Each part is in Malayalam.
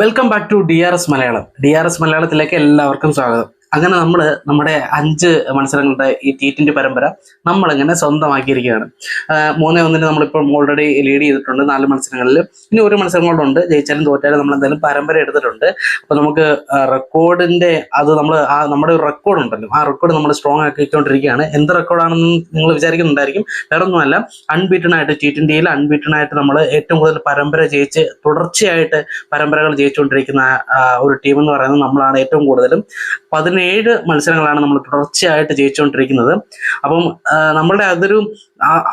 Welcome back to D R S Malayalam D R S മലയാളത്തിലേക്ക് എല്ലാവർക്കും സ്വാഗതം. അങ്ങനെ നമ്മൾ നമ്മുടെ അഞ്ച് മത്സരങ്ങളുടെ ഈ ടി ട്വന്റി പരമ്പര നമ്മളിങ്ങനെ സ്വന്തമാക്കിയിരിക്കുകയാണ്. മൂന്നേ ഒന്നിന് നമ്മളിപ്പം ഓൾറെഡി ലീഡ് ചെയ്തിട്ടുണ്ട് നാല് മത്സരങ്ങളിൽ. ഇനി ഒരു മത്സരം കൊണ്ടുണ്ട്. ജയിച്ചാലും തോറ്റാലും നമ്മൾ എന്തായാലും പരമ്പര എടുത്തിട്ടുണ്ട്. അപ്പോൾ നമുക്ക് റെക്കോർഡിന്റെ അത് നമ്മൾ ആ നമ്മുടെ ഒരു റെക്കോർഡ് ഉണ്ടല്ലോ. ആ റെക്കോർഡ് നമ്മൾ സ്ട്രോങ് ആക്കിക്കൊണ്ടിരിക്കുകയാണ് എന്ത് റെക്കോർഡാണെന്ന് നിങ്ങൾ വിചാരിക്കുന്നുണ്ടായിരിക്കും. വേറെ ഒന്നുമല്ല അൺബീറ്റൺ ആയിട്ട് ടി ട്വന്റിയിൽ അൺബീറ്റൺ ആയിട്ട് നമ്മൾ ഏറ്റവും കൂടുതൽ പരമ്പര ജയിച്ച് തുടർച്ചയായിട്ട് പരമ്പരകൾ ജയിച്ചുകൊണ്ടിരിക്കുന്ന ഒരു ടീം എന്ന് പറയുന്നത് നമ്മളാണ് ഏറ്റവും കൂടുതലും. പതിനേഴ് മത്സരങ്ങളാണ് നമ്മൾ തുടർച്ചയായിട്ട് ജയിച്ചുകൊണ്ടിരിക്കുന്നത്. അപ്പം നമ്മളുടെ അതൊരു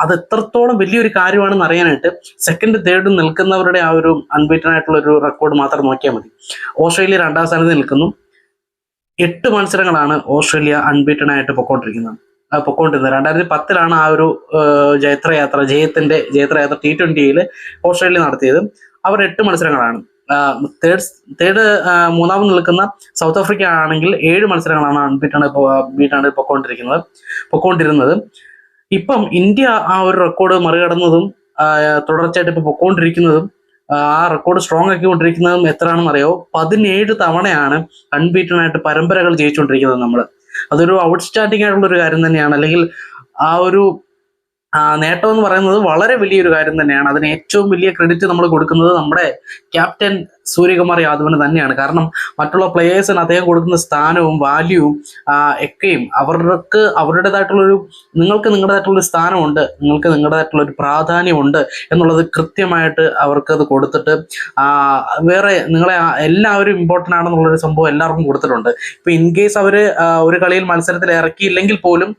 അത് എത്രത്തോളം വലിയൊരു കാര്യമാണെന്ന് അറിയാനായിട്ട് സെക്കൻഡ് തേർഡും നിൽക്കുന്നവരുടെ ആ ഒരു അൺബീറ്റൺ ആയിട്ടുള്ള ഒരു റെക്കോർഡ് മാത്രം നോക്കിയാൽ മതി. ഓസ്ട്രേലിയ രണ്ടാം സ്ഥാനത്ത് നിൽക്കുന്നു. എട്ട് മത്സരങ്ങളാണ് ഓസ്ട്രേലിയ അൺബീറ്റൺ ആയിട്ട് പൊക്കോണ്ടിരിക്കുന്നത്. പൊക്കോണ്ടിരുന്നത്. രണ്ടായിരത്തി പത്തിലാണ് ആ ഒരു ജയത്രയാത്ര ജയത്തിന്റെ ജയത്രയാത്ര ടി ട്വന്റിയിൽ ഓസ്ട്രേലിയ നടത്തിയത്. അവർ എട്ട് മത്സരങ്ങളാണ്. തേർഡ് തേർഡ് മൂന്നാമത് നിൽക്കുന്ന സൗത്ത് ആഫ്രിക്ക ആണെങ്കിൽ ഏഴ് മത്സരങ്ങളാണ് അൺബീറ്റാണ് ബീറ്റാണ് പൊക്കോണ്ടിരിക്കുന്നത് പൊക്കോണ്ടിരുന്നത്. ഇപ്പം ഇന്ത്യ ആ ഒരു റെക്കോർഡ് മറികടന്നതും തുടർച്ചയായിട്ട് ഇപ്പൊ പൊക്കോണ്ടിരിക്കുന്നതും ആ, റെക്കോർഡ് സ്ട്രോങ് ആക്കിക്കൊണ്ടിരിക്കുന്നതും എത്രയാണെന്ന് അറിയോ പതിനേഴ് തവണയാണ് അൺബീറ്റനായിട്ട് പരമ്പരകൾ ജയിച്ചുകൊണ്ടിരിക്കുന്നത് നമ്മൾ അതൊരു ഔട്ട്സ്റ്റാൻഡിംഗ് ആയിട്ടുള്ള ഒരു കാര്യം തന്നെയാണ്. അല്ലെങ്കിൽ ആ ഒരു നേട്ടം എന്ന് പറയുന്നത് വളരെ വലിയൊരു കാര്യം തന്നെയാണ്. അതിന് ഏറ്റവും വലിയ ക്രെഡിറ്റ് നമ്മൾ കൊടുക്കുന്നത് നമ്മുടെ ക്യാപ്റ്റൻ സൂര്യകുമാർ യാദവിന് തന്നെയാണ്. കാരണം മറ്റുള്ള പ്ലേയേഴ്സിന് അദ്ദേഹം കൊടുക്കുന്ന സ്ഥാനവും വാല്യൂവും ഒക്കെയും അവർക്ക് അവരുടേതായിട്ടുള്ളൊരു നിങ്ങൾക്ക് നിങ്ങളുടേതായിട്ടുള്ള ഒരു സ്ഥാനമുണ്ട് നിങ്ങൾക്ക് നിങ്ങളുടേതായിട്ടുള്ള ഒരു പ്രാധാന്യമുണ്ട് എന്നുള്ളത് കൃത്യമായിട്ട് അവർക്കത് കൊടുത്തിട്ട് വേറെ നിങ്ങളെ എല്ലാവരും ഇമ്പോർട്ടന്റ് ആണെന്നുള്ളൊരു സംഭവം എല്ലാവർക്കും കൊടുത്തിട്ടുണ്ട്. ഇപ്പം ഇൻ കേസ് അവർ ഒരു കളിയിൽ മത്സരത്തിൽ ഇറക്കിയില്ലെങ്കിൽ പോലും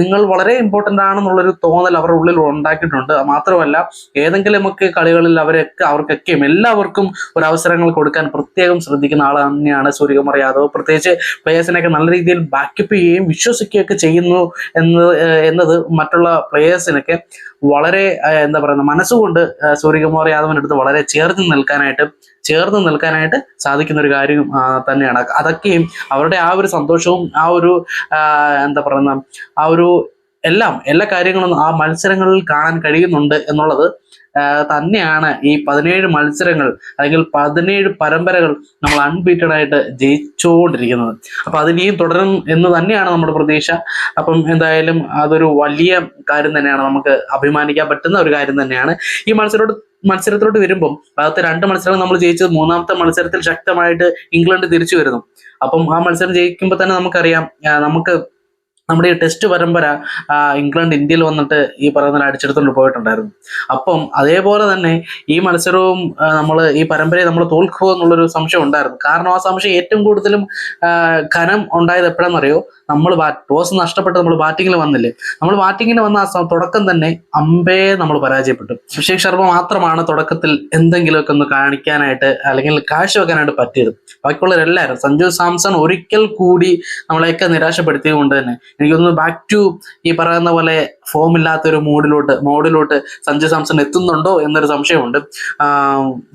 നിങ്ങൾ വളരെ ഇമ്പോർട്ടന്റ് ആണെന്നുള്ളൊരു തോന്നൽ അവരുടെ ഉള്ളിൽ ഉണ്ടാക്കിയിട്ടുണ്ട്. മാത്രമല്ല ഏതെങ്കിലുമൊക്കെ കളികളിൽ അവരൊക്കെ അവർക്കൊക്കെയും എല്ലാവർക്കും ഒരു അവസരങ്ങൾ കൊടുക്കാൻ പ്രത്യേകം ശ്രദ്ധിക്കുന്ന ആൾ തന്നെയാണ് സൂര്യകുമാർ യാദവ്. പ്രത്യേകിച്ച് പ്ലേയേഴ്സിനെയൊക്കെ നല്ല രീതിയിൽ ബാക്കപ്പ് ചെയ്യുകയും വിശ്വസിക്കുകയൊക്കെ ചെയ്യുന്നു എന്ന് എന്നത് മറ്റുള്ള പ്ലേയേഴ്സിനൊക്കെ വളരെ എന്താ പറയുക മനസ്സുകൊണ്ട് സൂര്യകുമാർ അടുത്ത് വളരെ ചേർന്ന് നിൽക്കാനായിട്ട് ചേർന്ന് നിൽക്കാനായിട്ട് സാധിക്കുന്ന ഒരു കാര്യം തന്നെയാണ്. അതൊക്കെയും അവരുടെ ആ ഒരു സന്തോഷവും ആ ഒരു എന്താ പറയുന്ന ആ ഒരു എല്ലാം എല്ലാ കാര്യങ്ങളും ആ മത്സരങ്ങളിൽ കാണാൻ കഴിയുന്നുണ്ട് എന്നുള്ളത് തന്നെയാണ് ഈ പതിനേഴ് മത്സരങ്ങൾ അല്ലെങ്കിൽ പതിനേഴ് പരമ്പരകൾ നമ്മൾ അൺബീറ്റഡ് ആയിട്ട് ജയിച്ചുകൊണ്ടിരിക്കുന്നത് അപ്പൊ അതിനെയും തുടരും എന്ന് തന്നെയാണ് നമ്മുടെ പ്രതീക്ഷ. അപ്പം എന്തായാലും അതൊരു വലിയ കാര്യം തന്നെയാണ്. നമുക്ക് അഭിമാനിക്കാൻ പറ്റുന്ന ഒരു കാര്യം തന്നെയാണ്. ഈ മത്സരത്തോട് മത്സരത്തിലോട്ട് വരുമ്പം ആദ്യത്തെ രണ്ട് മത്സരങ്ങൾ നമ്മൾ ജയിച്ചത് മൂന്നാമത്തെ മത്സരത്തിൽ ശക്തമായിട്ട് ഇംഗ്ലണ്ട് തിരിച്ചു വരുന്നു. അപ്പം ആ മത്സരം ജയിക്കുമ്പോൾ തന്നെ നമുക്കറിയാം നമുക്ക് നമ്മുടെ ഈ ടെസ്റ്റ് പരമ്പര ഇംഗ്ലണ്ട് ഇന്ത്യയിൽ വന്നിട്ട് ഈ പറയുന്ന അടിച്ചെടുത്തുകൊണ്ട് പോയിട്ടുണ്ടായിരുന്നു. അപ്പം അതേപോലെ തന്നെ ഈ മത്സരവും നമ്മൾ ഈ പരമ്പരയെ നമ്മൾ തോൽക്കുക എന്നുള്ളൊരു സംശയം ഉണ്ടായിരുന്നു. കാരണം ആ സംശയം ഏറ്റവും കൂടുതലും ഘനം ഉണ്ടായത് എപ്പോഴാണെന്നറിയോ? നമ്മൾ ടോസ് നഷ്ടപ്പെട്ട് നമ്മൾ ബാറ്റിങ്ങിൽ വന്നില്ലേ? നമ്മൾ ബാറ്റിങ്ങിന് വന്ന ആ തുടക്കം തന്നെ അമ്പയെ നമ്മൾ പരാജയപ്പെട്ടു. അഭിഷേക് ശർമ്മ മാത്രമാണ് തുടക്കത്തിൽ എന്തെങ്കിലുമൊക്കെ ഒന്ന് കാണിക്കാനായിട്ട് അല്ലെങ്കിൽ കാഴ്ചവെക്കാനായിട്ട് പറ്റിയത്. ബാക്കിയുള്ളവരെല്ലാവരും സഞ്ജു സാംസൺ ഒരിക്കൽ കൂടി നമ്മളെയൊക്കെ നിരാശപ്പെടുത്തിയത് കൊണ്ട് തന്നെ എനിക്ക് തോന്നുന്നു ബാക്ക് ടു ഈ പറയുന്ന പോലെ ഫോം ഇല്ലാത്ത ഒരു മൂഡിലോട്ട് മോഡിലോട്ട് സഞ്ജു സാംസൺ എത്തുന്നുണ്ടോ എന്നൊരു സംശയമുണ്ട്.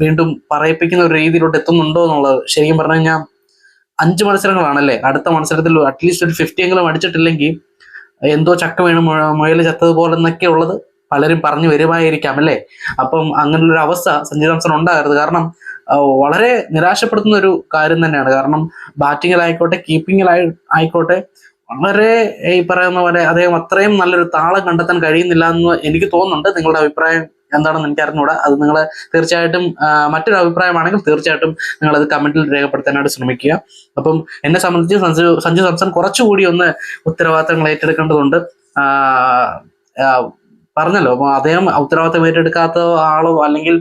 വീണ്ടും പറയിപ്പിക്കുന്ന ഒരു രീതിയിലോട്ട് എത്തുന്നുണ്ടോ എന്നുള്ളത് ശരിക്കും പറഞ്ഞു കഴിഞ്ഞാൽ അഞ്ച് മത്സരങ്ങളാണല്ലേ? അടുത്ത മത്സരത്തിൽ അറ്റ്ലീസ്റ്റ് ഒരു ഫിഫ്റ്റി എങ്കിലും അടിച്ചിട്ടില്ലെങ്കിൽ എന്തോ ചക്ക വീണ് മുയൽ ചത്തതുപോലെ എന്നൊക്കെ ഉള്ളത് പലരും പറഞ്ഞു വരുമായിരിക്കാം അല്ലേ? അപ്പം അങ്ങനെയുള്ളൊരു അവസ്ഥ സഞ്ജു സാംസൺ ഉണ്ടാകരുത്. കാരണം വളരെ നിരാശപ്പെടുത്തുന്ന ഒരു കാര്യം തന്നെയാണ്. കാരണം ബാറ്റിങ്ങിലായിക്കോട്ടെ കീപ്പിങ്ങിലായി ആയിക്കോട്ടെ വളരെ ഈ പറയുന്ന പോലെ അദ്ദേഹം അത്രയും നല്ലൊരു താളം കണ്ടെത്താൻ കഴിയുന്നില്ല എന്ന് എനിക്ക് തോന്നുന്നുണ്ട്. നിങ്ങളുടെ അഭിപ്രായം എന്താണെന്ന് എനിക്ക് അറിഞ്ഞുകൂടാ. അത് നിങ്ങൾ തീർച്ചയായിട്ടും മറ്റൊരു അഭിപ്രായമാണെങ്കിൽ തീർച്ചയായിട്ടും നിങ്ങൾ അത് കമന്റിൽ രേഖപ്പെടുത്താനായിട്ട് ശ്രമിക്കുക. അപ്പം എന്നെ സംബന്ധിച്ച് സഞ്ജു സഞ്ജു സാംസൺ കുറച്ചുകൂടി ഒന്ന് ഉത്തരവാദിത്തങ്ങൾ ഏറ്റെടുക്കേണ്ടതുണ്ട്. പറഞ്ഞല്ലോ. അപ്പൊ അദ്ദേഹം ഉത്തരവാദിത്തം ഏറ്റെടുക്കാത്ത ആളോ അല്ലെങ്കിൽ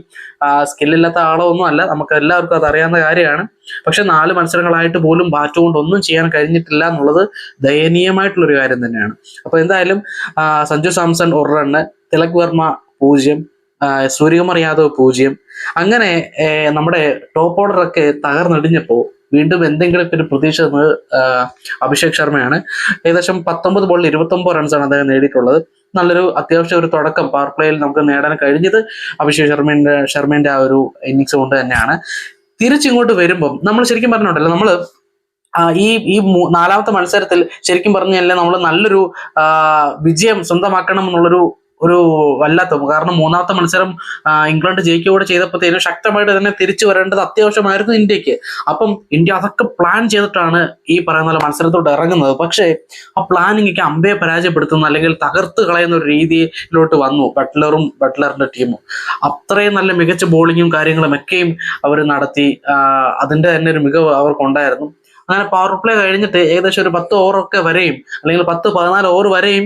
സ്കില്ലില്ലാത്ത ആളോ ഒന്നും അല്ല. നമുക്ക് എല്ലാവർക്കും അത് അറിയാവുന്ന കാര്യമാണ്. പക്ഷെ നാല് മത്സരങ്ങളായിട്ട് പോലും ബാറ്റ് കൊണ്ട് ഒന്നും ചെയ്യാൻ കഴിഞ്ഞിട്ടില്ല എന്നുള്ളത് ദയനീയമായിട്ടുള്ളൊരു കാര്യം തന്നെയാണ്. അപ്പൊ എന്തായാലും സഞ്ജു സാംസൺ ഒരു റണ്ണ് തിലക് വർമ്മ പൂജ്യം സൂര്യകുമാർ യാദവ് പൂജ്യം. അങ്ങനെ നമ്മുടെ ടോപ്പ് ഓർഡറൊക്കെ തകർന്നടിഞ്ഞപ്പോൾ വീണ്ടും എന്തെങ്കിലുമൊക്കെ ഒരു പ്രതീക്ഷ തന്നത് അഭിഷേക് ശർമ്മയാണ്. ഏകദേശം പത്തൊമ്പത് ബോളിൽ ഇരുപത്തൊമ്പത് റൺസാണ് അദ്ദേഹം നേടിയിട്ടുള്ളത്. നല്ലൊരു അത്യാവശ്യം ഒരു തുടക്കം പവർ പ്ലേയിൽ നമുക്ക് നേടാൻ കഴിഞ്ഞത് അഭിഷേക് ശർമ്മയുടെ ശർമ്മയുടെ ആ ഒരു ഇന്നിങ്സ് കൊണ്ട് തന്നെയാണ്. തിരിച്ചിങ്ങോട്ട് വരുമ്പം നമ്മൾ ശരിക്കും പറഞ്ഞിട്ടുണ്ടല്ലോ നമ്മൾ ഈ ഈ നാലാമത്തെ മത്സരത്തിൽ ശരിക്കും പറഞ്ഞു കഴിഞ്ഞാൽ നമ്മൾ നല്ലൊരു വിജയം സ്വന്തമാക്കണം എന്നുള്ളൊരു ഒരു വല്ലാത്ത കാരണം മൂന്നാമത്തെ മത്സരം ഇംഗ്ലണ്ട് ജയിക്കുകയോടെ ചെയ്തപ്പോഴത്തേനും ശക്തമായിട്ട് തന്നെ തിരിച്ചു വരേണ്ടത് അത്യാവശ്യമായിരുന്നു ഇന്ത്യയ്ക്ക്. അപ്പം ഇന്ത്യ അതൊക്കെ പ്ലാൻ ചെയ്തിട്ടാണ് ഈ പറയുന്ന പോലെ മത്സരത്തോട്ട് ഇറങ്ങുന്നത്. പക്ഷേ ആ പ്ലാനിങ്ങൊക്കെ അമ്പയെ പരാജയപ്പെടുത്തുന്ന അല്ലെങ്കിൽ തകർത്ത് കളയുന്ന ഒരു രീതിയിലോട്ട് വന്നു ബട്ട്ലറും ബട്ട്ലറിന്റെ ടീമും. അത്രയും നല്ല മികച്ച ബോളിങ്ങും കാര്യങ്ങളും ഒക്കെയും അവർ നടത്തി. അതിന്റെ തന്നെ ഒരു മികവ് അവർക്കുണ്ടായിരുന്നു. അങ്ങനെ പവർ പ്ലേ കഴിഞ്ഞിട്ട് ഏകദേശം ഒരു പത്ത് ഓവറൊക്കെ വരെയും അല്ലെങ്കിൽ പത്ത് പതിനാല് ഓവർ വരെയും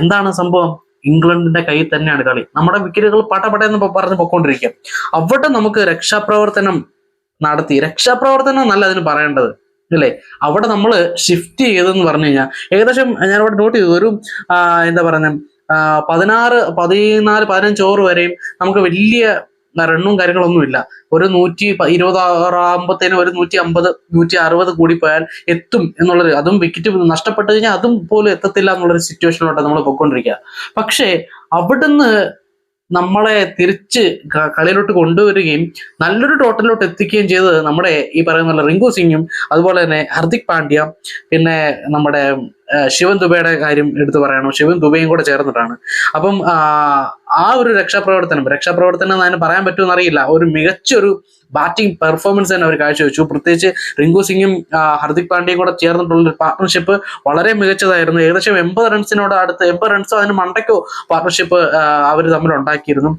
എന്താണ് സംഭവം? ഇംഗ്ലണ്ടിന്റെ കയ്യിൽ തന്നെയാണ് കളി. നമ്മുടെ വിക്കറ്റുകൾ പടപടയെന്ന് എന്ന് പറഞ്ഞ് പൊക്കോണ്ടിരിക്കുക അവിടെ നമുക്ക് രക്ഷാപ്രവർത്തനം നടത്തി. രക്ഷാപ്രവർത്തനം എന്നല്ല അതിന് പറയേണ്ടത്. അല്ലേ? അവിടെ നമ്മൾ ഷിഫ്റ്റ് ചെയ്തെന്ന് പറഞ്ഞു കഴിഞ്ഞാൽ ഏകദേശം ഞാൻ അവിടെ നോട്ട് ചെയ്തു. ഒരു എന്താ പറയുന്നത് പതിനാറ് പതിനാല് പതിനഞ്ച് ഓവർ വരെയും നമുക്ക് വലിയ റണ്ണും കാര്യങ്ങളൊന്നുമില്ല. ഒരു നൂറ്റി ഇരുപത് ആറാകുമ്പോഴത്തേനും ഒരു നൂറ്റി അമ്പത് നൂറ്റി അറുപത് കൂടി പോയാൽ എത്തും എന്നുള്ളൊരു അതും വിക്കറ്റ് നഷ്ടപ്പെട്ടു കഴിഞ്ഞാൽ അതും പോലും എത്തത്തില്ല എന്നുള്ളൊരു സിറ്റുവേഷനിലോട്ട് നമ്മൾ പൊയ്ക്കൊണ്ടിരിക്കുക പക്ഷേ അവിടുന്ന് നമ്മളെ തിരിച്ച് കളിയിലോട്ട് കൊണ്ടുവരികയും നല്ലൊരു ടോട്ടലിലോട്ട് എത്തിക്കുകയും ചെയ്തത് നമ്മുടെ ഈ പറയുന്ന റിങ്കു സിംഗും അതുപോലെ തന്നെ ഹർദിക് പാണ്ഡ്യ പിന്നെ നമ്മുടെ ശിവൻ ദുബയുടെ കാര്യം എടുത്തു പറയണം? ശിവൻ ദുബയും കൂടെ ചേർന്നിട്ടാണ്. അപ്പം ആ, ഒരു രക്ഷാപ്രവർത്തനം രക്ഷാപ്രവർത്തനം അതിന് പറയാൻ പറ്റുമെന്ന് അറിയില്ല ഒരു മികച്ചൊരു ബാറ്റിംഗ് പെർഫോമൻസ് തന്നെ അവർ കാഴ്ചവെച്ചു. പ്രത്യേകിച്ച് റിങ്കു സിംഗും ഹർദിക് പാണ്ഡ്യയും കൂടെ ചേർന്നിട്ടുള്ള ഒരു പാർട്ട്ണർഷിപ്പ് വളരെ മികച്ചതായിരുന്നു. ഏകദേശം എൺപത് റൺസിനോട് അടുത്ത് എൺപത് റൺസോ അതിന് മണ്ടയ്ക്കോ പാർട്ട്ണർഷിപ്പ് അവർ തമ്മിൽ ഉണ്ടാക്കിയിരുന്നു.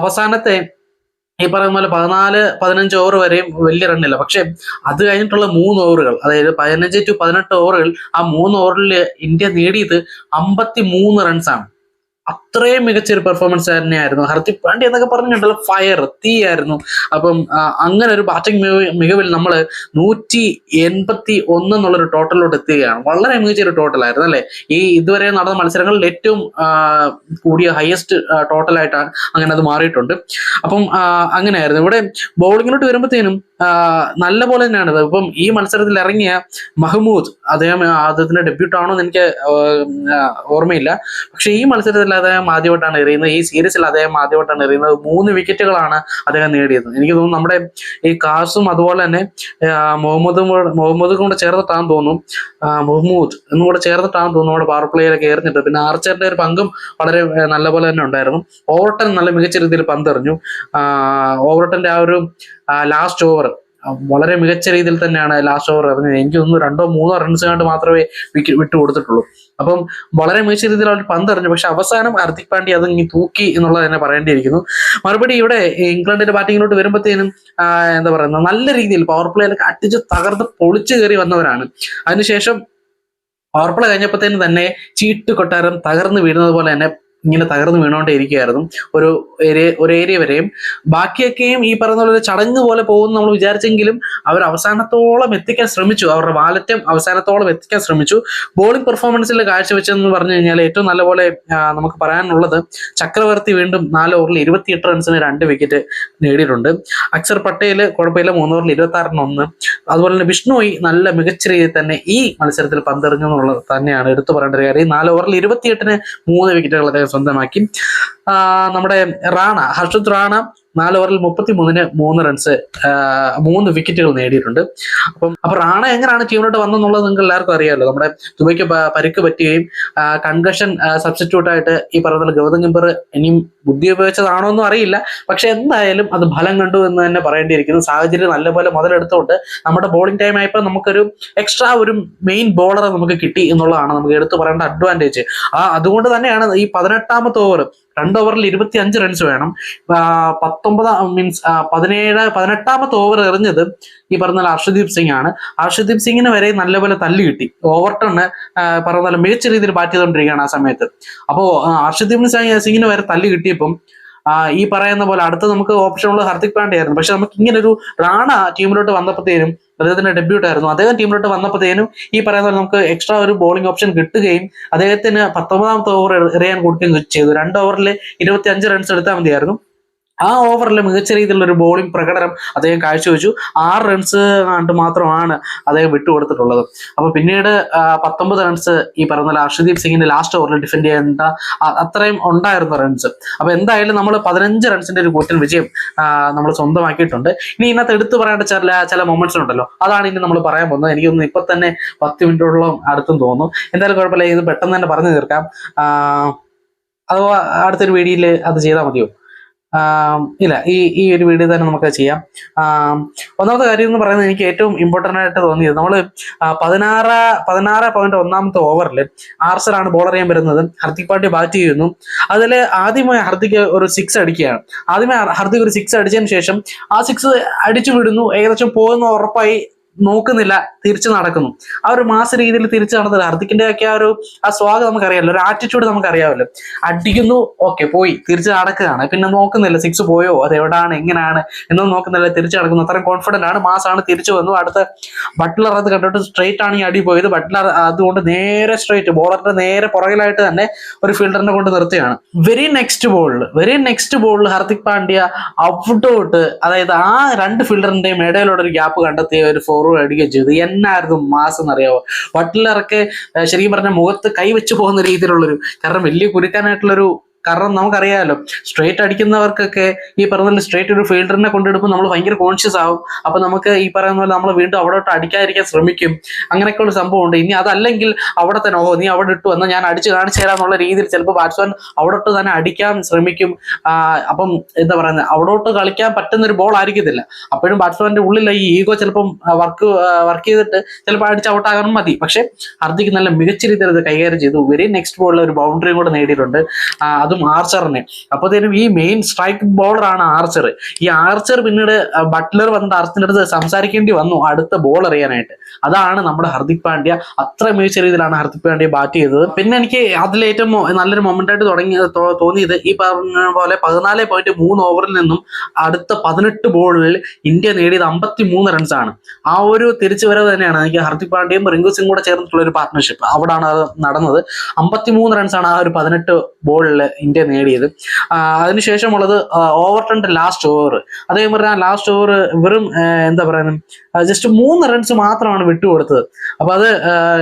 അവസാനത്തെ ഈ പറയുന്ന പോലെ പതിനാല് പതിനഞ്ച് ഓവർ വരെയും വലിയ റണ്ണില്ല പക്ഷെ അത് കഴിഞ്ഞിട്ടുള്ള മൂന്ന് ഓവറുകൾ അതായത് പതിനഞ്ച് ടു പതിനെട്ട് ഓവറുകൾ ആ മൂന്ന് ഓവറിൽ ഇന്ത്യ നേടിയത് അമ്പത്തി മൂന്ന് റൺസാണ് അത്രയും മികച്ചൊരു പെർഫോമൻസ് തന്നെയായിരുന്നു. ഹർദിക് പാണ്ഡ്യ എന്നൊക്കെ പറഞ്ഞിട്ടുണ്ടല്ലോ ഫയർ തീ ആയിരുന്നു. അപ്പം അങ്ങനെ ഒരു ബാറ്റിംഗ് മികവിൽ നമ്മൾ നൂറ്റി എൺപത്തി ഒന്ന് എന്നുള്ളൊരു ടോട്ടലിലോട്ട് എത്തുകയാണ്. വളരെ മികച്ചൊരു ടോട്ടലായിരുന്നു അല്ലെ? ഈ ഇതുവരെ നടന്ന മത്സരങ്ങളിൽ ഏറ്റവും കൂടിയ ഹയസ്റ്റ് ടോട്ടലായിട്ടാണ് അങ്ങനെ അത് മാറിയിട്ടുണ്ട്. അപ്പം അങ്ങനെയായിരുന്നു. ഇവിടെ ബൗളിങ്ങിലോട്ട് വരുമ്പോഴത്തേനും നല്ല പോലെ തന്നെയാണ്. ഇപ്പം ഈ മത്സരത്തിൽ ഇറങ്ങിയ മഹ്മൂദ് അദ്ദേഹം അദ്ദേഹത്തിന്റെ ഡെബ്യൂട്ടാണോ എന്ന് എനിക്ക് ഓർമ്മയില്ല. പക്ഷെ ഈ മത്സരത്തിൽ അദ്ദേഹം ആദ്യമായിട്ടാണ് എറിയുന്നത്. ഈ സീരീസിൽ അദ്ദേഹം ആദ്യമായിട്ടാണ് എറിയുന്നത്. മൂന്ന് വിക്കറ്റുകളാണ് അദ്ദേഹം നേടിയത്. എനിക്ക് തോന്നുന്നു നമ്മുടെ ഈ കാസും അതുപോലെ തന്നെ മുഹമ്മദും മുഹമ്മദും കൂടെ ചേർന്നിട്ടാണെന്ന് തോന്നുന്നു മുഹമ്മൂദ് എന്നും കൂടെ ചേർന്നിട്ടാണെന്ന് തോന്നുന്നു നമ്മുടെ പവർ പ്ലേയിലൊക്കെ എറിഞ്ഞിട്ട്. പിന്നെ ആർച്ചറിന്റെ ഒരു പങ്കും വളരെ നല്ലപോലെ നല്ല പോലെ തന്നെ ഉണ്ടായിരുന്നു. ഓവർട്ടൺ നല്ല മികച്ച രീതിയിൽ പന്തെറിഞ്ഞു. ഓവർട്ടന്റെ ആ ഒരു ലാസ്റ്റ് ഓവർ വളരെ മികച്ച രീതിയിൽ തന്നെയാണ് ലാസ്റ്റ് ഓവർ എറിഞ്ഞത് എനിക്ക് തോന്നുന്നു രണ്ടോ മൂന്നോ റൺസ് കണ്ട് മാത്രമേ വിക്കറ്റ് വിട്ടു കൊടുത്തിട്ടുള്ളൂ. അപ്പം വളരെ മികച്ച രീതിയിൽ അവർ പന്ത് എറിഞ്ഞു. പക്ഷെ അവസാനം ഹർദിക് പാണ്ഡ്യ അത് ഇങ്ങനെ തൂക്കി എന്നുള്ളത് തന്നെ പറയേണ്ടിയിരിക്കുന്നു. മറുപടി ഇവിടെ ഇംഗ്ലണ്ടിന്റെ ബാറ്റിങ്ങിലോട്ട് വരുമ്പോഴത്തേനും എന്താ പറയുന്നത് നല്ല രീതിയിൽ പവർ പ്ലേയിലൊക്കെ അടിച്ച് തകർത്ത് പൊളിച്ചു കയറി വന്നവരാണ്. അതിനുശേഷം പവർ പ്ലേ കഴിഞ്ഞപ്പോഴത്തേനും തന്നെ ചീട്ട് കൊട്ടാരം തകർന്നു വീഴുന്നത് പോലെ തന്നെ ഇങ്ങനെ തകർന്നു വീണോണ്ടേ ഇരിക്കുകയായിരുന്നു. ഒരു ഏരിയ ഒരു ഏരിയ വരെയും. ബാക്കിയൊക്കെയും ഈ പറയുന്ന പോലെ ചടങ്ങ് പോലെ പോകുമെന്ന് നമ്മൾ വിചാരിച്ചെങ്കിലും അവർ അവസാനത്തോളം എത്തിക്കാൻ ശ്രമിച്ചു. അവരുടെ വാലറ്റം അവസാനത്തോളം എത്തിക്കാൻ ശ്രമിച്ചു. ബോളിംഗ് പെർഫോമൻസിൽ കാഴ്ചവെച്ചെന്ന് പറഞ്ഞു കഴിഞ്ഞാൽ ഏറ്റവും നല്ലപോലെ പോലെ നമുക്ക് പറയാനുള്ളത് ചക്രവർത്തി വീണ്ടും നാല് ഓവറിൽ ഇരുപത്തിയെട്ട് റൺസിന് രണ്ട് വിക്കറ്റ് നേടിയിട്ടുണ്ട്. അക്ഷർ പട്ടേൽ കുഴപ്പമില്ല മൂന്ന് ഓവറിൽ ഇരുപത്തി ആറിന് ഒന്ന്. അതുപോലെ തന്നെ വിഷ്ണുയി നല്ല മികച്ച രീതിയിൽ തന്നെ ഈ മത്സരത്തിൽ പന്തെറിഞ്ഞു എന്നുള്ളത് തന്നെയാണ് എടുത്തു പറയേണ്ട കാര്യം. നാല് ഓവറിൽ ഇരുപത്തിയെട്ടിന് മൂന്ന് വിക്കറ്റുകൾ അദ്ദേഹം സ്വന്തമാക്കി. നമ്മുടെ റാണ ഹർഷത് റാണ നാല് ഓവറിൽ മുപ്പത്തി മൂന്നിന് മൂന്ന് റൺസ് മൂന്ന് വിക്കറ്റുകൾ നേടിയിട്ടുണ്ട്. അപ്പം അപ്പൊ റാണ എങ്ങനെയാണ് ടീമിലോട്ട് വന്നെന്നുള്ളത് നിങ്ങൾക്ക് എല്ലാവർക്കും അറിയാമല്ലോ. നമ്മുടെ ദുബൈക്ക് പരുക്ക് പറ്റുകയും കൺകഷൻ സബ്സ്റ്റിറ്റ്യൂട്ട് ആയിട്ട് ഈ പറഞ്ഞ ഗൗതം ഗംബർ ഇനിയും ബുദ്ധി ഉപയോഗിച്ചതാണോ എന്നും അറിയില്ല. പക്ഷെ എന്തായാലും അത് ഫലം കണ്ടു എന്ന് തന്നെ പറയേണ്ടിയിരിക്കുന്നു. സാഹചര്യം നല്ലപോലെ മുതലെടുത്തുകൊണ്ട് നമ്മുടെ ബോളിംഗ് ടൈം ആയപ്പോൾ നമുക്കൊരു എക്സ്ട്രാ ഒരു മെയിൻ ബോളറെ നമുക്ക് കിട്ടി എന്നുള്ളതാണ് നമുക്ക് എടുത്തു പറയേണ്ട അഡ്വാന്റേജ് ആ അതുകൊണ്ട് തന്നെയാണ് ഈ പതിനെട്ടാമത്തെ ഓവർ രണ്ട് ഓവറിൽ ഇരുപത്തി അഞ്ച് റൺസ് വേണം. പത്തൊമ്പത് മീൻസ് പതിനേഴ് പതിനെട്ടാമത്തെ ഓവർ എറിഞ്ഞത് ഈ പറഞ്ഞ ഹർഷദീപ് സിംഗ് ആണ്. ഹർഷദീപ് സിംഗിന് വരെ നല്ലപോലെ തല്ല് കിട്ടി. ഓവർട്ടണ് പറഞ്ഞ മികച്ച രീതിയിൽ ബാറ്റ് ചെയ്തുകൊണ്ടിരിക്കുകയാണ് ആ സമയത്ത്. അപ്പോൾ ഹർഷദീപ് സിംഗ് സിംഗിന് വരെ തല്ല് കിട്ടിയപ്പം ഈ പറയുന്ന പോലെ അടുത്ത് നമുക്ക് ഓപ്ഷൻ ഉള്ളത് ഹർദിക് പാണ്ഡ്യ ആയിരുന്നു. പക്ഷെ നമുക്ക് ഇങ്ങനെ ഒരു റാണ ടീമിലോട്ട് വന്നപ്പോഴത്തേനും അദ്ദേഹത്തിന്റെ ഡെബ്യൂട്ട് ആയിരുന്നു. അദ്ദേഹം ടീമിലോട്ട് വന്നപ്പോഴത്തേനും ഈ പറയുന്ന പോലെ നമുക്ക് എക്സ്ട്രാ ഒരു ബോളിംഗ് ഓപ്ഷൻ കിട്ടുകയും അദ്ദേഹത്തിന് പത്തൊമ്പതാമത്തെ ഓവർ എറിയാൻ കൊടുക്കുകയും ചെയ്തു. രണ്ട് ഓവറിൽ ഇരുപത്തി അഞ്ച് റൺസ് എടുത്താൽ മതിയായിരുന്നു. ആ ഓവറിൽ മികച്ച രീതിയിലുള്ള ഒരു ബോളിംഗ് പ്രകടനം അദ്ദേഹം കാഴ്ചവെച്ചു. ആറ് റൺസ് കണ്ട് മാത്രമാണ് അദ്ദേഹം വിട്ടുകൊടുത്തിട്ടുള്ളത്. അപ്പൊ പിന്നീട് പത്തൊമ്പത് റൺസ് ഈ പറഞ്ഞ അർഷദീപ് സിംഗിന്റെ ലാസ്റ്റ് ഓവറിൽ ഡിഫെൻഡ് ചെയ്യേണ്ട അത്രയും ഉണ്ടായിരുന്നു റൺസ് അപ്പൊ എന്തായാലും നമ്മൾ പതിനഞ്ച് റൺസിന്റെ ഒരു കൂറ്റൻ വിജയം നമ്മൾ സ്വന്തമാക്കിയിട്ടുണ്ട്. ഇനി ഇന്നത്തെ എടുത്തു പറയേണ്ട ചില ചില മൊമെന്റ്സ് ഉണ്ടല്ലോ. അതാണ് ഇനി നമ്മൾ പറയാൻ പോകുന്നത്. എനിക്കൊന്ന് ഇപ്പൊ തന്നെ പത്ത് മിനിറ്റോളം അടുത്തും തോന്നുന്നു. എന്തായാലും കുഴപ്പമില്ല. ഇത് പെട്ടെന്ന് തന്നെ പറഞ്ഞു തീർക്കാം. അഥവാ അടുത്തൊരു വീഡിയോയിൽ അത് ചെയ്താൽ മതിയോ? ഇല്ല ഈ ഈ ഒരു വീഡിയോ തന്നെ നമുക്ക് ചെയ്യാം. ഒന്നാമത്തെ കാര്യം എന്ന് പറയുന്നത് എനിക്ക് ഏറ്റവും ഇമ്പോർട്ടന്റ് ആയിട്ട് തോന്നിയത് നമ്മൾ പതിനാറ് പതിനാറ് പോയിന്റ് ഒന്നാമത്തെ ഓവറിൽ ആർസലാണ് ബോളർ ചെയ്യാൻ വരുന്നത്. ഹർദിക് പാണ്ഡ്യ ബാറ്റ് ചെയ്യുന്നു. അതിൽ ആദ്യമായി ഹർദിക് ഒരു സിക്സ് അടിക്കുകയാണ്. ആദ്യമേ ഹർദിക് ഒരു സിക്സ് അടിച്ചതിന് ശേഷം ആ സിക്സ് അടിച്ചു വിടുന്നു ഏകദേശം പോകുന്ന ഉറപ്പായി നോക്കുന്നില്ല തിരിച്ചു നടക്കുന്നു. ആ ഒരു മാസ രീതിയിൽ തിരിച്ചു നടന്നില്ല. ഹർദിക്കിന്റെ ഒക്കെ ആ ഒരു ആ സ്വാഗതം നമുക്കറിയാമല്ലോ ഒരു ആറ്റിറ്റ്യൂഡ് നമുക്കറിയാമല്ലോ. അടിക്കുന്നു ഓക്കെ പോയി. തിരിച്ചു നടക്കുകയാണ്. പിന്നെ നോക്കുന്നില്ല സിക്സ് പോയോ? അത് എവിടാണ്? എങ്ങനെയാണ്? എന്നൊന്നും നോക്കുന്നില്ല തിരിച്ചു നടക്കുന്നു. അത്രയും കോൺഫിഡന്റ് ആണ്. മാസാണ് തിരിച്ചു വന്നു. അടുത്ത ബട്ട്ലർ അത് കണ്ടിട്ട് സ്ട്രൈറ്റ് ആണ് ഈ അടി പോയത്. ബട്ട്ലർ അതുകൊണ്ട് നേരെ സ്ട്രൈറ്റ് ബോളറിന്റെ നേരെ പുറകിലായിട്ട് തന്നെ ഒരു ഫീൽഡറിനെ കൊണ്ട് നിർത്തുകയാണ്. വെരി നെക്സ്റ്റ് ബോളിൽ വെരി നെക്സ്റ്റ് ബോളിൽ ഹർദിക് പാണ്ഡ്യ ഔട്ട് ഔട്ട് അതായത് ആ രണ്ട് ഫീൽഡറിന്റെയും ഇടയിലുള്ള ഒരു ഗ്യാപ്പ് കണ്ടെത്തിയ ഒരു ഫോർവേഡ് അടിക്കുകയും ചെയ്തു. എന്നായിരുന്നു മാസം എന്നറിയാവോ? ബട്ട്ലറൊക്കെ ഏഹ് ശരിക്കും പറഞ്ഞ മുഖത്ത് കൈവെച്ച് പോകുന്ന രീതിയിലുള്ളൊരു കാരണം വലിയ കുരുക്കാനായിട്ടുള്ളൊരു കാരണം നമുക്കറിയാമല്ലോ സ്ട്രേറ്റ് അടിക്കുന്നവർക്കൊക്കെ ഈ പറഞ്ഞ സ്ട്രേറ്റ് ഒരു ഫീൽഡറിനെ കൊണ്ടെടുക്കുമ്പോൾ നമ്മൾ ഭയങ്കര കോൺഷ്യസ് ആവും. അപ്പൊ നമുക്ക് ഈ പറയുന്ന പോലെ നമ്മൾ വീണ്ടും അവിടോട്ട് അടിക്കാതിരിക്കാൻ ശ്രമിക്കും. അങ്ങനെയൊക്കെ ഒരു സംഭവമുണ്ട്. ഇനി അതല്ലെങ്കിൽ അവിടെ തന്നെ ഓ നീ അവിടെ ഇട്ടു എന്നാൽ ഞാൻ അടിച്ച് കാണിച്ചു തരാന്നുള്ള രീതിയിൽ ചിലപ്പോൾ ബാറ്റ്സ്മാൻ അവിടോട്ട് തന്നെ അടിക്കാൻ ശ്രമിക്കും. അപ്പം എന്താ പറയുന്നത് അവിടോട്ട് കളിക്കാൻ പറ്റുന്ന ഒരു ബോൾ ആയിരിക്കത്തില്ല. അപ്പോഴും ബാറ്റ്സ്മാന്റെ ഉള്ളിൽ ഈ ഈഗോ ചിലപ്പം വർക്ക് വർക്ക് ചെയ്തിട്ട് ചിലപ്പോൾ അടിച്ച് ഔട്ടാകാനും മതി. പക്ഷെ ഹർദിക്ക് നല്ല മികച്ച രീതിയിൽ അത് കൈകാര്യം ചെയ്തു. വെരി നെക്സ്റ്റ് ബോളിൽ ഒരു ബൗണ്ടറിയും കൂടെ നേടിയിട്ടുണ്ട്. അതും ആർച്ചറിനെ അപ്പോഴത്തേനും ഈ മെയിൻ സ്ട്രൈക്ക് ബോളറാണ് ആർച്ചർ ഈ ആർച്ചർ പിന്നീട് ബട്ട്ലർ വന്നിട്ട് ആർച്ചിന്റെ അടുത്ത് സംസാരിക്കേണ്ടി വന്നു അടുത്ത ബോൾ അറിയാനായിട്ട് അതാണ് നമ്മുടെ ഹർദിക് പാണ്ഡ്യ. അത്ര മികച്ച രീതിയിലാണ് ഹർദിക് പാണ്ഡ്യ ബാറ്റ് ചെയ്തത്. പിന്നെ എനിക്ക് അതിലേറ്റവും നല്ലൊരു മൊമെന്റ് ആയിട്ട് തുടങ്ങി തോന്നിയത് ഈ പറഞ്ഞ പോലെ പതിനാല് പോയിന്റ് മൂന്ന് ഓവറിൽ നിന്നും അടുത്ത പതിനെട്ട് ബോളിൽ ഇന്ത്യ നേടിയത് അമ്പത്തി മൂന്ന് റൺസാണ് ആ ഒരു തിരിച്ചുവരവ് തന്നെയാണ് എനിക്ക് ഹർദിക് പാണ്ഡ്യയും റിങ്കു സിംഗ് കൂടെ ചേർന്നിട്ടുള്ള ഒരു പാർട്ട്ണർഷിപ്പ് അവിടാണ് അത് നടന്നത്. അമ്പത്തി മൂന്ന് റൺസാണ് ആ ഒരു പതിനെട്ട് ബോളിൽ ഇന്ത്യ നേടിയത്. അതിനുശേഷമുള്ളത് ഓവർടണിന്റെ ലാസ്റ്റ് ഓവർ അതേപോലെ പറഞ്ഞാൽ ലാസ്റ്റ് ഓവർ വെറും എന്താ പറയുന്നത് ജസ്റ്റ് മൂന്ന് റൺസ് മാത്രമാണ് വിട്ടുകൊടുത്തത്. അപ്പൊ അത്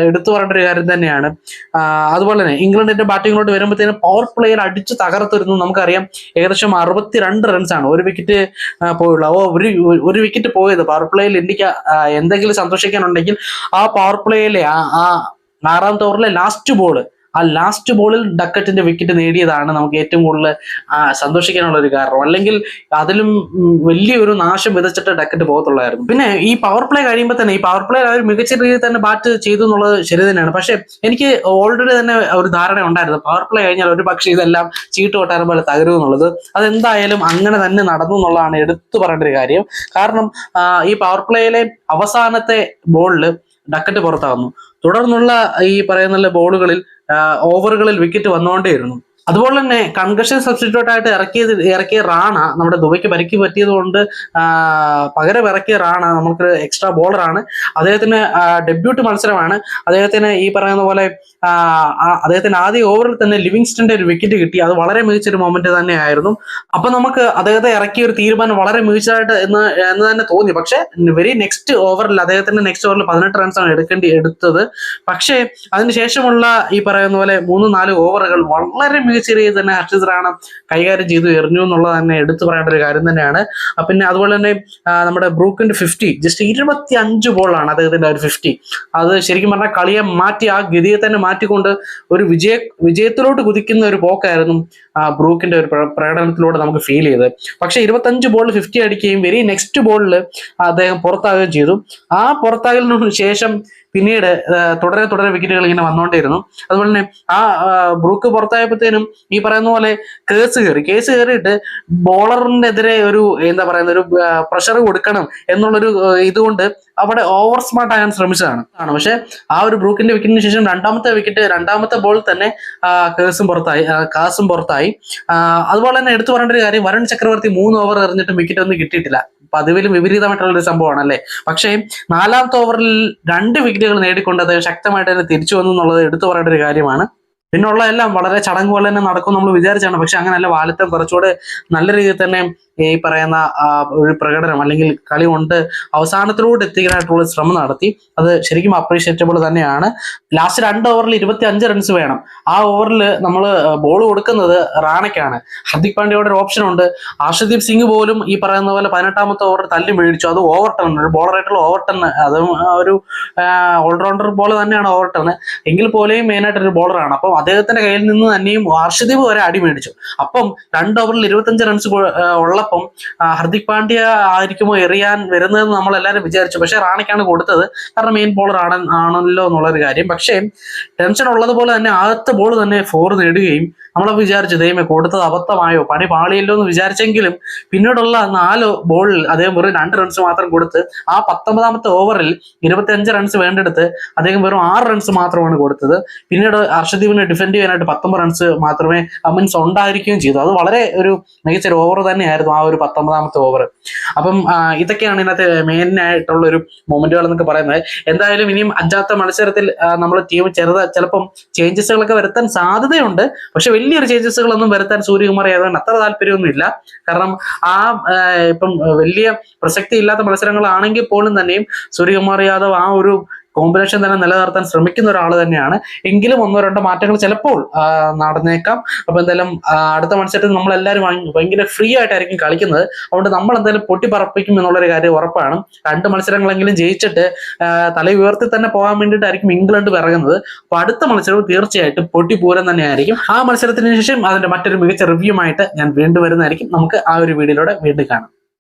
എടുത്തു പറയേണ്ട ഒരു കാര്യം തന്നെയാണ്. അതുപോലെ തന്നെ ഇംഗ്ലണ്ടിന്റെ ബാറ്റിങ്ങിലോട്ട് വരുമ്പോഴത്തേനും പവർ പ്ലേയിൽ അടിച്ച് തകർത്തിരുന്നു നമുക്കറിയാം. ഏകദേശം അറുപത്തിരണ്ട് റൺസാണ് ഒരു വിക്കറ്റ് പോയുള്ളൂ. അപ്പോൾ ഒരു ഒരു വിക്കറ്റ് പോയത്. പവർ പ്ലേയിൽ ഇന്ത്യയ്ക്ക് എന്തെങ്കിലും സന്തോഷിക്കാനുണ്ടെങ്കിൽ ആ പവർ പ്ലേയിലെ ആ ആ ആറാമത്തെ ഓവറിലെ ലാസ്റ്റ് ബോൾ ആ ലാസ്റ്റ് ബോളിൽ ഡക്കറ്റിന്റെ വിക്കറ്റ് നേടിയതാണ് നമുക്ക് ഏറ്റവും കൂടുതൽ സന്തോഷിക്കാനുള്ള ഒരു കാരണം. അല്ലെങ്കിൽ അതിലും വലിയൊരു നാശം വിതച്ചിട്ട് ഡക്കറ്റ് പോകത്തുള്ളായിരുന്നു. പിന്നെ ഈ പവർ പ്ലേ കഴിയുമ്പോൾ തന്നെ ഈ പവർ പ്ലേ അവർ മികച്ച രീതിയിൽ തന്നെ ബാറ്റ് ചെയ്തു എന്നുള്ളത് ശരി തന്നെയാണ്. പക്ഷെ എനിക്ക് ഓൾറെഡി തന്നെ ഒരു ധാരണ ഉണ്ടായിരുന്നു. പവർ പ്ലേ കഴിഞ്ഞാൽ ഒരു പക്ഷേ ഇതെല്ലാം ചീട്ട് കൊട്ടാരം പോലെ തകരും എന്നുള്ളത്. അതെന്തായാലും അങ്ങനെ തന്നെ നടന്നു എന്നുള്ളതാണ് എടുത്തു പറയേണ്ട ഒരു കാര്യം. കാരണം ഈ പവർ പ്ലേയിലെ അവസാനത്തെ ബോളിൽ ഡക്കറ്റ് പുറത്താകുന്നു തുടർന്നുള്ള ഈ പറയുന്ന ബോളുകളിൽ ഓവറുകളിൽ വിക്കറ്റ് വന്നുകൊണ്ടേയിരുന്നു. അതുപോലെ തന്നെ കൺകഷൻ സബ്സ്റ്റിറ്റ്യൂട്ട് ആയിട്ട് ഇറക്കിയത് ഇറക്കിയ റാണ നമ്മുടെ ദുബൈക്ക് പരിക്ക് പറ്റിയത് കൊണ്ട് പകരം ഇറക്കിയ റാണ നമുക്ക് എക്സ്ട്രാ ബോളറാണ് അദ്ദേഹത്തിന് ഡെബ്യൂട്ട് മത്സരമാണ്. അദ്ദേഹത്തിന് ഈ പറയുന്ന പോലെ അദ്ദേഹത്തിന് ആദ്യ ഓവറിൽ തന്നെ ലിവിങ്സ്റ്റന്റെ ഒരു വിക്കറ്റ് കിട്ടി. അത് വളരെ മികച്ചൊരു മൊമെന്റ് തന്നെയായിരുന്നു. അപ്പൊ നമുക്ക് അദ്ദേഹത്തെ ഇറക്കിയ ഒരു തീരുമാനം വളരെ മികച്ചതായിട്ട് എന്ന് എന്ന് തന്നെ തോന്നി. പക്ഷേ വെരി നെക്സ്റ്റ് ഓവറിൽ അദ്ദേഹത്തിന്റെ നെക്സ്റ്റ് ഓവറിൽ പതിനെട്ട് റൺസാണ് എടുക്കേണ്ടി എടുത്തത്. പക്ഷേ അതിനുശേഷമുള്ള ഈ പറയുന്ന പോലെ മൂന്ന് നാല് ഓവറുകൾ വളരെ മികച്ച രീതിയിൽ തന്നെ ഹർഷിത് കൈകാര്യം ചെയ്തു എറിഞ്ഞു എന്നുള്ളത് തന്നെ എടുത്തു പറയേണ്ട ഒരു കാര്യം തന്നെയാണ്. പിന്നെ അതുപോലെ തന്നെ നമ്മുടെ ബ്രൂക്കിന്റെ ഫിഫ്റ്റി ജസ്റ്റ് ഇരുപത്തി അഞ്ച് ബോളാണ് അദ്ദേഹത്തിന്റെ ഒരു ഫിഫ്റ്റി അത് ശരിക്കും പറഞ്ഞാൽ കളിയെ മാറ്റി ആ ഗതിയെ തന്നെ മാറ്റിക്കൊണ്ട് ഒരു വിജയ വിജയത്തിലോട്ട് കുതിക്കുന്ന ഒരു പോക്കായിരുന്നു ബ്രൂക്കിന്റെ ഒരു പ്ര- പ്രകടനത്തിലൂടെ നമുക്ക് ഫീൽ ചെയ്തത്. പക്ഷേ ഇരുപത്തഞ്ച് ബോളിൽ ഫിഫ്റ്റി അടിക്കുകയും വെരി നെക്സ്റ്റ് ബോളിൽ അദ്ദേഹം പുറത്താകുകയും ചെയ്തു. ആ പുറത്താകലിനു ശേഷം പിന്നീട് തുടരെ തുടരെ വിക്കറ്റുകൾ ഇങ്ങനെ വന്നുകൊണ്ടിരുന്നു അതുപോലെ തന്നെ ആ ബ്രൂക്ക് പുറത്തായപ്പോഴത്തേനും ഈ പറയുന്ന പോലെ കേസ് കയറി കേസ് കയറിയിട്ട് ബോളറിനെതിരെ ഒരു എന്താ പറയുന്ന ഒരു പ്രഷർ കൊടുക്കണം എന്നുള്ളൊരു ഇതുകൊണ്ട് അവിടെ ഓവർ സ്മാർട്ട് ആകാൻ ശ്രമിച്ചതാണ്. ആണ്. പക്ഷെ ആ ഒരു ബ്രൂക്കിന്റെ വിക്കറ്റിന് ശേഷം രണ്ടാമത്തെ വിക്കറ്റ് രണ്ടാമത്തെ ബോൾ തന്നെ കേസും പുറത്തായി കാസും പുറത്തായി. അതുപോലെ തന്നെ എടുത്തു പറയേണ്ട ഒരു കാര്യം വരുൺ ചക്രവർത്തി മൂന്ന് ഓവർ എറിഞ്ഞിട്ടും വിക്കറ്റ് ഒന്നും കിട്ടിയിട്ടില്ല. പതിവിലും വിപരീതമായിട്ടുള്ള ഒരു സംഭവമാണ് അല്ലേ പക്ഷേ നാലാമത്തെ ഓവറിൽ രണ്ട് വിക്കറ്റുകൾ നേടിക്കൊണ്ട് അത് ശക്തമായിട്ട് തന്നെ തിരിച്ചു വന്നു എന്നുള്ളത് എടുത്തു പറയേണ്ട ഒരു കാര്യമാണ്. പിന്നുള്ള എല്ലാം വളരെ ചടങ്ങ് പോലെ തന്നെ നടക്കും നമ്മൾ വിചാരിച്ചാണ്. പക്ഷെ അങ്ങനെയല്ല വാലത്തം കുറച്ചുകൂടെ നല്ല രീതിയിൽ തന്നെ ഈ പറയുന്ന ഒരു പ്രകടനം അല്ലെങ്കിൽ കളി കൊണ്ട് അവസാനത്തിലൂടെ എത്തിക്കാനായിട്ടുള്ള ശ്രമം നടത്തി. അത് ശരിക്കും അപ്രീഷിയേറ്റബിൾ തന്നെയാണ്. ലാസ്റ്റ് രണ്ട് ഓവറിൽ ഇരുപത്തി അഞ്ച് റൺസ് വേണം. ആ ഓവറിൽ നമ്മൾ ബോൾ കൊടുക്കുന്നത് റാണയ്ക്കാണ്. ഹർദിക് പാണ്ഡ്യയുടെ ഒരു ഓപ്ഷൻ ഉണ്ട്. ആർഷദീപ് സിംഗ് പോലും ഈ പറയുന്ന പോലെ പതിനെട്ടാമത്തെ ഓവർ തല്ലി മേടിച്ചു. അത് ഓവർ ടൺ ഒരു ബോളറായിട്ടുള്ള ഓവർ ടൺ അതും ഒരു ഓൾറൗണ്ടർ ബോൾ തന്നെയാണ് ഓവർ ടൺ എങ്കിൽ പോലെയും മെയിനായിട്ട് ഒരു ബോളറാണ് അപ്പം അദ്ദേഹത്തിന്റെ കയ്യിൽ നിന്ന് തന്നെയും ആർഷദീപ് വരെ അടി മേടിച്ചു. അപ്പം രണ്ട് ഓവറിൽ ഇരുപത്തഞ്ച് റൺസ് ഉള്ളപ്പം ആ, ഹർദിക് പാണ്ഡ്യ ആയിരിക്കുമോ എറിയാൻ വരുന്നതെന്ന് നമ്മൾ എല്ലാവരും വിചാരിച്ചു. പക്ഷെ റാണയ്ക്കാണ് കൊടുത്തത്. കാരണം മെയിൻ ബോളർ ആണ് ആണല്ലോ എന്നുള്ളൊരു കാര്യം. പക്ഷേ ടെൻഷൻ ഉള്ളതുപോലെ തന്നെ ആദ്യത്തെ ബോൾ തന്നെ ഫോർ നേടുകയും നമ്മൾ വിചാരിച്ചു ദൈവമേ കൊടുത്തത് അബദ്ധമായോ? പണി പാളിയല്ലോ എന്ന് വിചാരിച്ചെങ്കിലും പിന്നീടുള്ള നാല് ബോളിൽ അദ്ദേഹം വെറും രണ്ട് റൺസ് മാത്രം കൊടുത്ത് ആ പത്തൊമ്പതാമത്തെ ഓവറിൽ ഇരുപത്തിയഞ്ച് റൺസ് വേണ്ടെടുത്ത് അദ്ദേഹം വെറും ആറ് റൺസ് മാത്രമാണ് കൊടുത്തത്. പിന്നീട് ഹർഷദീപിനെ ഡിഫെൻഡ് ചെയ്യാനായിട്ട് പത്തൊമ്പത് റൺസ് മാത്രമേ മീൻസ് ഉണ്ടായിരിക്കുകയും ചെയ്തു. അത് വളരെ ഒരു മികച്ച ഒരു ഓവർ തന്നെയായിരുന്നു ആ ഒരു പത്തൊമ്പതാമത്തെ ഓവർ അപ്പം ഇതൊക്കെയാണ് ഇതിനകത്ത് മെയിൻ ആയിട്ടുള്ള ഒരു മൊമെന്റുകൾ എന്നൊക്കെ പറയുന്നത്. എന്തായാലും ഇനിയും അഞ്ചാമത്തെ മത്സരത്തിൽ നമ്മൾ ടീം ചെറുത ചിലപ്പം ചേഞ്ചസുകളൊക്കെ വരുത്താൻ സാധ്യതയുണ്ട്. പക്ഷെ വലിയൊരു ചേഞ്ചസുകളൊന്നും വരുത്താൻ സൂര്യകുമാർ യാദവിന് അത്ര താല്പര്യമൊന്നുമില്ല. കാരണം ആ ഇപ്പം വലിയ പ്രസക്തി ഇല്ലാത്ത മത്സരങ്ങളാണെങ്കിൽ പോലും തന്നെയും സൂര്യകുമാർ യാദവ് ആ ഒരു കോമ്പിനേഷൻ തന്നെ നിലനിർത്താൻ ശ്രമിക്കുന്ന ഒരാൾ തന്നെയാണ്. എങ്കിലും ഒന്നോ രണ്ടോ മാറ്റങ്ങൾ ചിലപ്പോൾ നടന്നേക്കാം. അപ്പൊ എന്തായാലും അടുത്ത മത്സരത്തിൽ നമ്മൾ എല്ലാവരും ഭയങ്കര ഫ്രീ ആയിട്ടായിരിക്കും കളിക്കുന്നത്. അതുകൊണ്ട് നമ്മൾ എന്തായാലും പൊട്ടിപ്പറപ്പിക്കും എന്നുള്ളൊരു കാര്യം ഉറപ്പാണ്. രണ്ട് മത്സരങ്ങളെങ്കിലും ജയിച്ചിട്ട് തല ഉയർത്തി തന്നെ പോകാൻ വേണ്ടിയിട്ടായിരിക്കും ഇംഗ്ലണ്ട് പിറകുന്നത് അപ്പൊ അടുത്ത മത്സരവും തീർച്ചയായിട്ടും പൊട്ടിപ്പൂരം തന്നെയായിരിക്കും. ആ മത്സരത്തിന് ശേഷം അതിന്റെ മറ്റൊരു മികച്ച റിവ്യൂ ആയിട്ട് ഞാൻ വീണ്ടും വരുന്നതായിരിക്കും. നമുക്ക് ആ ഒരു വീഡിയോയിലൂടെ വീണ്ടും കാണാം.